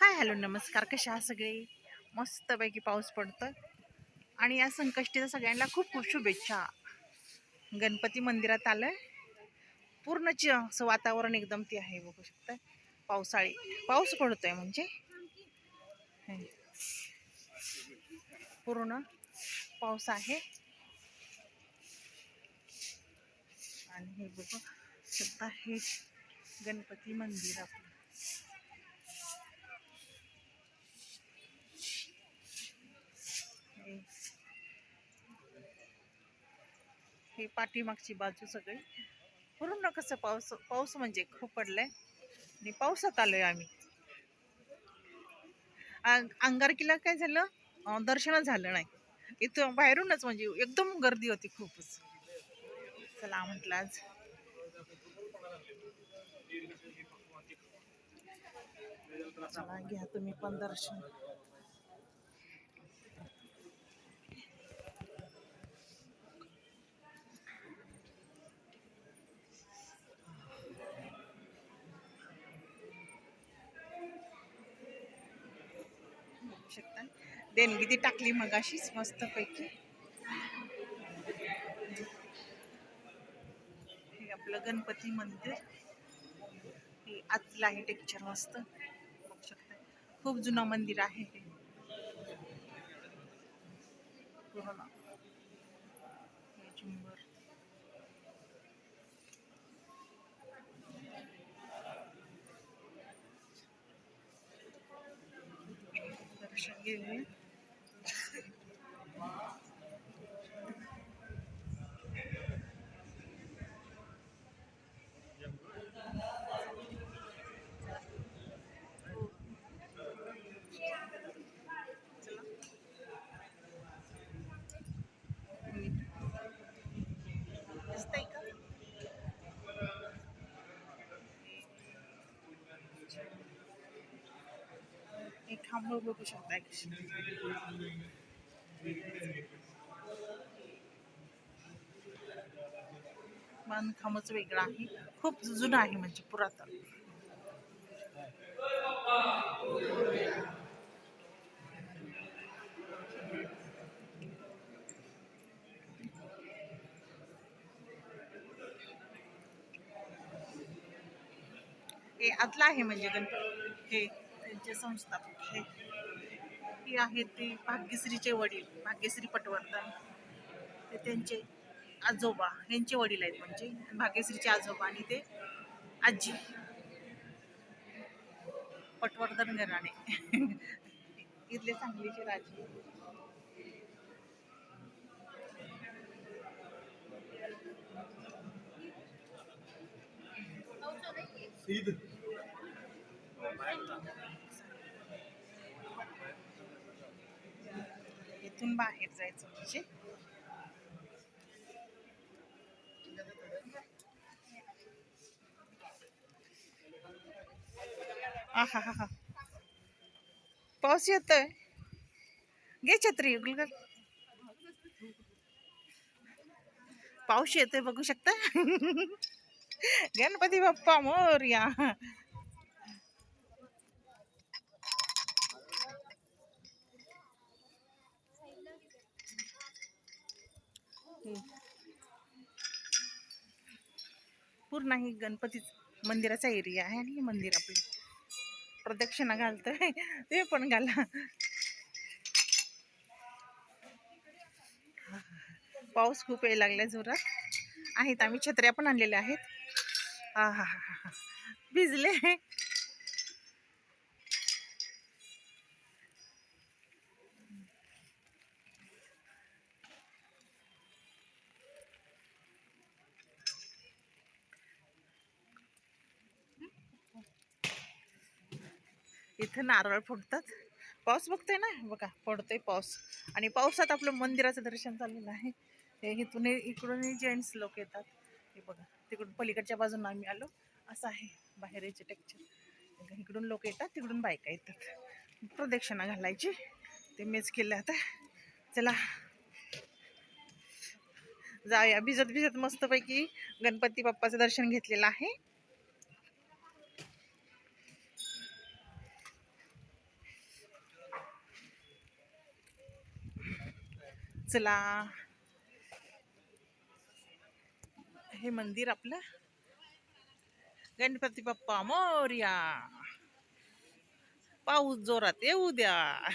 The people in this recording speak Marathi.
हाय हॅलो नमस्कार. कशा आहात सगळे? मस्तपैकी पाऊस पडतं आणि या संकष्टीचा सगळ्यांना खूप खूप शुभेच्छा. गणपती मंदिरात आलं पूर्ण च असं वातावरण एकदम ते आहे बघू शकता पावसाळी. पाऊस पडतोय म्हणजे. पूर्ण पाऊस आहे. आणि हे बघू शकता हे गणपती मंदिर आपलं हे ही पाठीमागची बाजू सगळी. पूर्ण कसं पाऊस पाऊस म्हणजे खूप पडलाय. आणि पावसात आलोय आम्ही. अंग- अंगारकीला काय झालं? दर्शन झालं नाही. इथं बाहेरूनच म्हणजे एकदम गर्दी होती खूपच. चला म्हटलं आज. चला घ्या तुम्ही पण दर्शन. बघू शकता. देणगी ती टाकली मग अशीच मस्तपैकी. हे आपलं गणपती मंदिर. हे आतलं आहे टेक्चर मस्त. बघू शकता. खूप जुनं मंदिर आहे हे. हो पूर्ण दर्शन गेले हे बघू शकता बांधकामच वेगळं आहे. खूप जुनं आहे म्हणजे पुरातन. हे आतलं आहे म्हणजे गणपती. हे यांचे संस्थापक हे ही आहेत ते भाग्यश्रीचे वडील भाग्यश्री पटवर्धन. ते त्यांचे आजोबा यांचे वडील आहेत म्हणजे. भाग्यश्रीचे आजोबा आणि ते आजी. पटवर्धन घराणे. इथले सांगलीचे राजे. इथून बाहेर जायचं म्हणजे. हा हा पाऊस येतोय. घे छत्री गुलगल पाऊस येतोय बघू शकता. गणपती बाप्पा मोरया. पूर्ण ही गणपती मंदिराचा एरिया आहे आणि हे मंदिर आपलं. प्रदक्षिणा घालतोय. ते पण घाला. पाऊस खूप यायला लागलाय जोरात. आहेत आम्ही छत्र्या पण आणलेल्या आहेत. हा हा हा हा भिजले. इथं नारळ फुटतात पाऊस बघतोय ना? बघा पडतोय पाऊस. आणि पावसात आपलं मंदिराचं दर्शन चाललेलं आहे. हे इथून इकडून जेंट्स लोक येतात. हे बघा तिकडून पलीकडच्या बाजून आम्ही आलो. असं आहे बाहेर याचे टेक्चर इकडून लोक येतात तिकडून बायका येतात. प्रदक्षिणा घालायची. ते मेच केलं आता. चला. जाऊया. भिजत भिजत मस्तपैकी गणपती बाप्पाचं दर्शन घेतलेलं आहे. चला. हे मंदिर आपलं. गणपती बाप्पा मोर्या. पाऊस जोरात येऊ द्या.